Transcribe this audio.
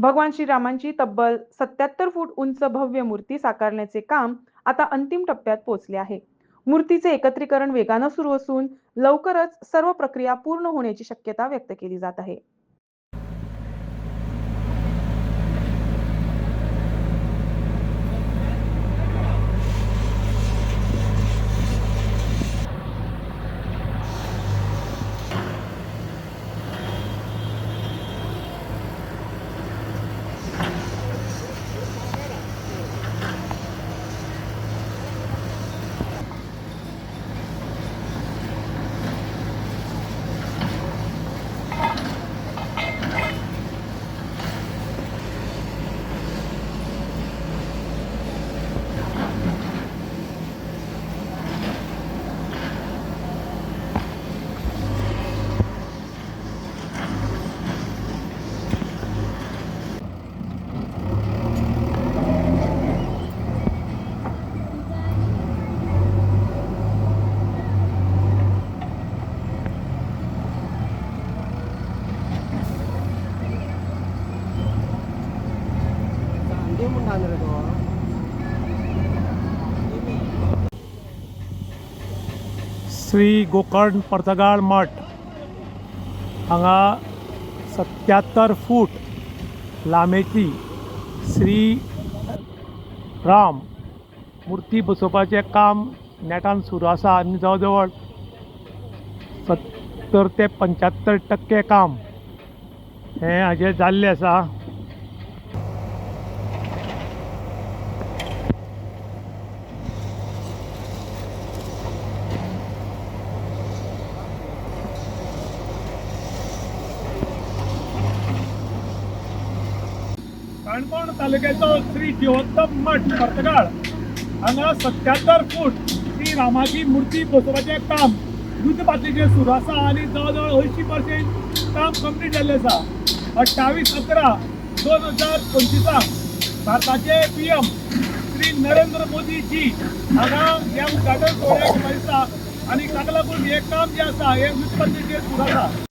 भगवान श्रीरामांची तब्बल सत्याहत्तर फूट उंच भव्य मूर्ती साकारण्याचे काम आता अंतिम टप्प्यात पोहोचले आहे. मूर्तीचे एकत्रीकरण वेगानं सुरू असून लवकरच सर्व प्रक्रिया पूर्ण होण्याची शक्यता व्यक्त केली जात आहे. चांदी म्हणून श्री गोकर्ण पर्तगाळ मठ हांगा सत्यात्तर फूट लांबेची श्री राम मुर्ती बसोवपाचें काम नेटान सुरू आसा आनी जवळ जवळ सत्तर ते पंच्यात्तर टक्के काम हें हाजें जाल्लें आसा काणकोण तालुक्याचो श्री जिवोत्तम मठ पर्तगाळ हांगा सत्यात्तर फूट श्री रामाची मुर्ती बसोवपाचें काम. युद्ध पातळीचेर सुरू आसा आनी जवळ जवळ अंयशीं पर्सेंट काम कंप्लीट जाल्लें आसा अठ्ठावीस अकरा दोन हजार पंचवीसाक भारताचे पी एम श्री नरेंद्र मोदीजी हांगा ह्या उद्घाटन सोहळ्याक दिसा आनी ताका लागून हें काम जें आसा हें युद्ध पातळीचेर सुरू आसा